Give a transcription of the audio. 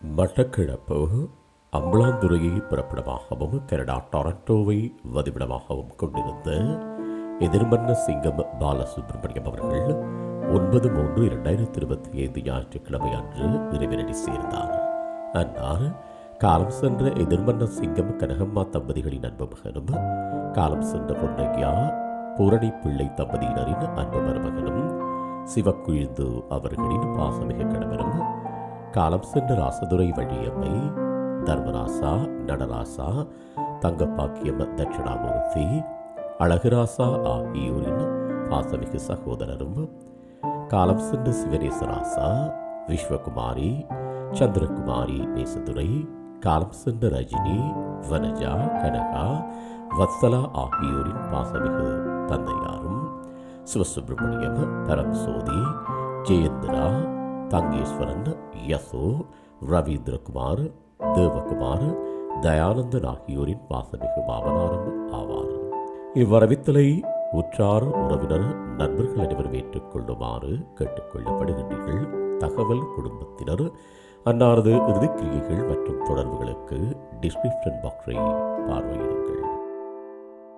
Mattakkalappu அம்பலாந்துறையை பிறப்பிடமாகவும் Canada டொரண்டோவை வதிவிடமாகவும் கொண்டிருந்த எதிர்மன்ன சிங்கம் பாலசுப்ரமணியம் அவர்கள் ஒன்பது மூன்று இரண்டாயிரத்தி இருபத்தி ஐந்து ஞாயிற்றுக்கிழமை அன்று இறைவனடி சேர்ந்தார். அன்னார் காலம் சென்ற எதிர்மன்ன சிங்கம் கனகம்மா தம்பதிகளின் அன்பு மகனும் காலம் சென்ற பொன்னையா பூரணி பிள்ளை தம்பதியினரின் அன்பு மருமகனும் சிவக்குழிந்து அவர்களின் பாசமிக காலம் சென்ற ராசதுரை வழியம்மை தர்மராசா நடராசா தங்கப்பாக்கியம் தட்சிணாமூர்த்தி அழகுராசா ஆகியோரின் பாசமிகு சகோதரரும். காலம் சென்ற சிவநேசராசா விஸ்வகுமாரி சந்திரகுமாரி நேசதுரை காலம் சென்ற ரஜினி வனஜா கனகா வத்சலா ஆகியோரின் பாசமிகு தந்தையாரும் சிவசுப்பிரமணியம் பரம்சோதி ஜெயந்திரா தங்கேஸ்வரன் யசோ ரவீந்திரகுமார் தேவகுமார் தயானந்தன் ஆகியோரின் பாசமிகு மாமனாரும் ஆவார். இவ்வரவித்தலை உற்றார் உறவினர் நண்பர்கள் அனைவரும் ஏற்றுக்கொள்ளுமாறு கேட்டுக்கொள்ளப்படுகின்றீர்கள். தகவல் குடும்பத்தினர் அன்னாரது இறுதிக்கிரியைகள் மற்றும் தொடர்புகளுக்கு டிஸ்கிரிப்ஷன் பாக்ஸை பார்வையிடுங்கள்